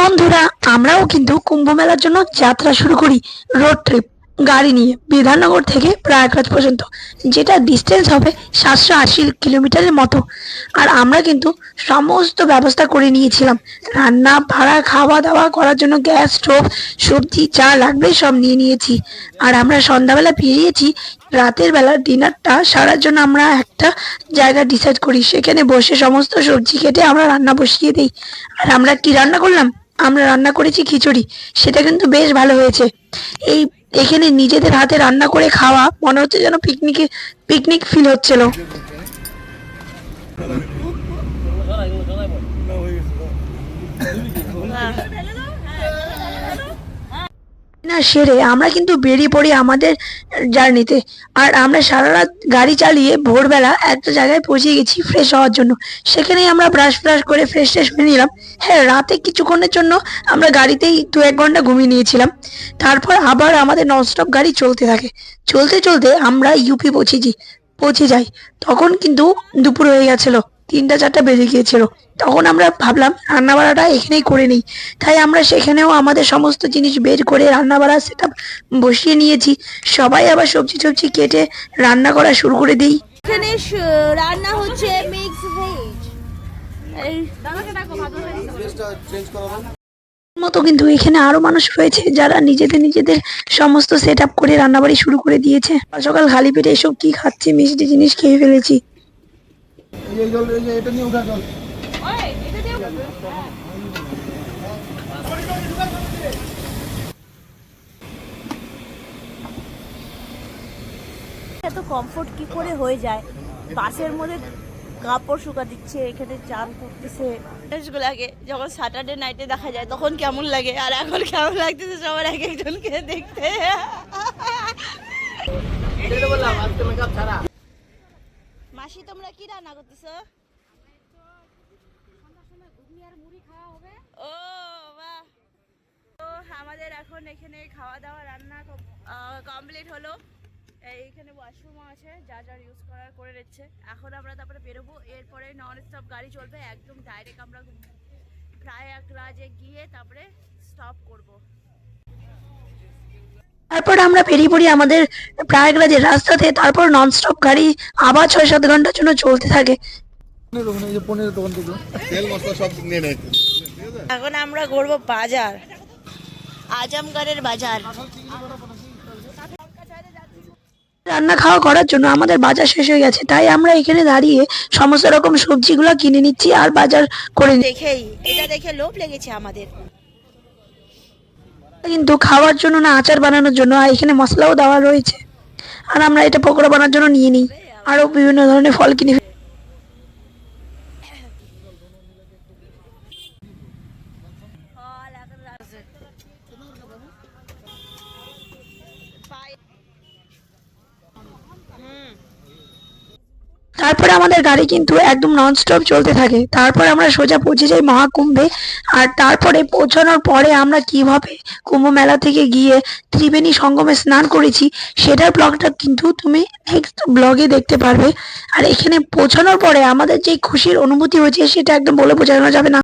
বন্ধুরা, আমরাও কিন্তু কুম্ভ মেলার জন্য যাত্রা শুরু করি রোড ট্রিপ গাড়ি নিয়ে, বিধাননগর থেকে প্রয়াগরাজ পর্যন্ত, যেটা ডিস্টেন্স হবে সাতশো আশি কিলোমিটারের মতো। আর আমরা কিন্তু সমস্ত ব্যবস্থা করে নিয়েছিলাম। রান্না, ভাড়া খাওয়া দাওয়া করার জন্য গ্যাস, স্টোভ, সবজি যা লাগবে সব নিয়ে নিয়েছি। আর আমরা সন্ধ্যাবেলা বেরিয়েছি, রাতের বেলা ডিনারটা সারার জন্য আমরা একটা জায়গা ডিসাইড করি। সেখানে বসে সমস্ত সবজি কেটে আমরা রান্না বসিয়ে দিই। আর আমরা কি রান্না করলাম? আমরা রান্না করেছি খিচুড়ি, সেটা কিন্তু বেশ ভালো হয়েছে। এই, এখানে নিজেদের হাতে রান্না করে খাওয়া মনে হচ্ছে যেন পিকনিকে পিকনিক ফিল হচ্ছিল। না সেরে, আমরা কিন্তু বেরিয়ে পড়ি আমাদের জার্নিতে আর আমরা সারা রাত গাড়ি চালিয়ে ভোরবেলা একটা জায়গায় পৌঁছে গেছি ফ্রেশ হওয়ার জন্য। সেখানেই আমরা ব্রাশ ফ্রাশ করে ফ্রেশ ট্রেশ হয়ে নিলাম। হ্যাঁ রাতে কিছুক্ষণের জন্য আমরা গাড়িতেই দু এক ঘণ্টা ঘুমিয়ে নিয়েছিলাম। তারপর আবার আমাদের ননস্টপ গাড়ি চলতে থাকে। চলতে চলতে আমরা ইউপি পৌঁছেছি, পৌঁছে যাই। তখন কিন্তু দুপুর হয়ে গেছিল। তিনটা চারটা বেজে গিয়েছিল। তখন আমরা ভাবলাম রান্না বাড়াটা এখানেই করে নিই। তাই আমরা সেখানেও আমাদের সমস্ত জিনিস বের করে রান্না বাড়া সেটা বসিয়ে নিয়েছি। সবাই আবার সবজি টবজি কেটে রান্না করা শুরু করে দিই। এখানে রান্না হচ্ছে মিক্স ভেজ মতো কিন্তু এখানে আরও মানুষ রয়েছে যারা নিজেদের নিজেদের সমস্ত সেট আপ করে রান্নাবাড়ি শুরু করে দিয়েছে। সকাল খালি পেটে এসব কি খাচ্ছি মিষ্টি জিনিস খেয়ে ফেলেছি। এই জল এই যে এটা নিয়ে উঠা জল। এত কমফোর্ট কি করে হয়ে যায়? বাসের মধ্যে কাপড় শুকা দিচ্ছে এখানে চান করতেছে। লাগে যখন স্যাটারডে নাইটে দেখা যায় তখন কেমন লাগে? আর এখন কেমন লাগতেছে সবার এক একজনকে দেখতে মাসি, তোমরা কি রান্না করতেছো? ও, বাহ। আমাদের এখন এখানে খাওয়া দাওয়া রান্না কমপ্লিট হলো। এইখানে ওয়াশরুমও আছে, যা যা ইউজ করার করে নিচ্ছে। এখন আমরা তারপরে বেরোবো, এরপরে নন স্টপ গাড়ি চলবে, একদম ডাইরেক্ট আমরা প্রায় এক রাজে গিয়ে তারপরে স্টপ করব। আমরা বেরিয়ে পড়ি আমাদের প্রয়াগরাজের রাস্তাতে। তারপর ননস্টপ গাড়ি আবার ছয় সাত ঘণ্টার জন্য চলতে থাকে। এখন আমরা ঘুরবো বাজার। আজমগড়ের বাজার। রান্না খাওয়া করার জন্য আমাদের বাজার শেষ হয়ে গেছে। তাই আমরা এখানে দাঁড়িয়ে সমস্ত রকম সবজিগুলো কিনে নিচ্ছি আর বাজার করে দেখেই এটা দেখে লোভ লেগেছে আমাদের। কিন্তু খাওয়ার জন্য না, আচার বানানোর জন্য, আর এখানে মশলাও দেওয়া রয়েছে। আর আমরা এটা পকোড়া বানানোর জন্য নিয়ে নিই। আরও বিভিন্ন ধরনের ফল কিনে তারপরে আমাদের গাড়ি কিন্তু একদম ননস্টপ চলতে থাকে। তারপরে আমরা সোজা পৌঁছে যাই মহাকুম্ভে। আর তারপরে পৌঁছানোর পরে আমরা কীভাবে কুম্ভ মেলা থেকে গিয়ে ত্রিবেণী সঙ্গমে স্নান করেছি, সেটার ব্লগটা কিন্তু তুমি নেক্সট ব্লগে দেখতে পারবে। আর এখানে পৌঁছানোর পরে আমাদের যে খুশির অনুভূতি হয়েছে, সেটা একদম বলে বোঝানো যাবে না।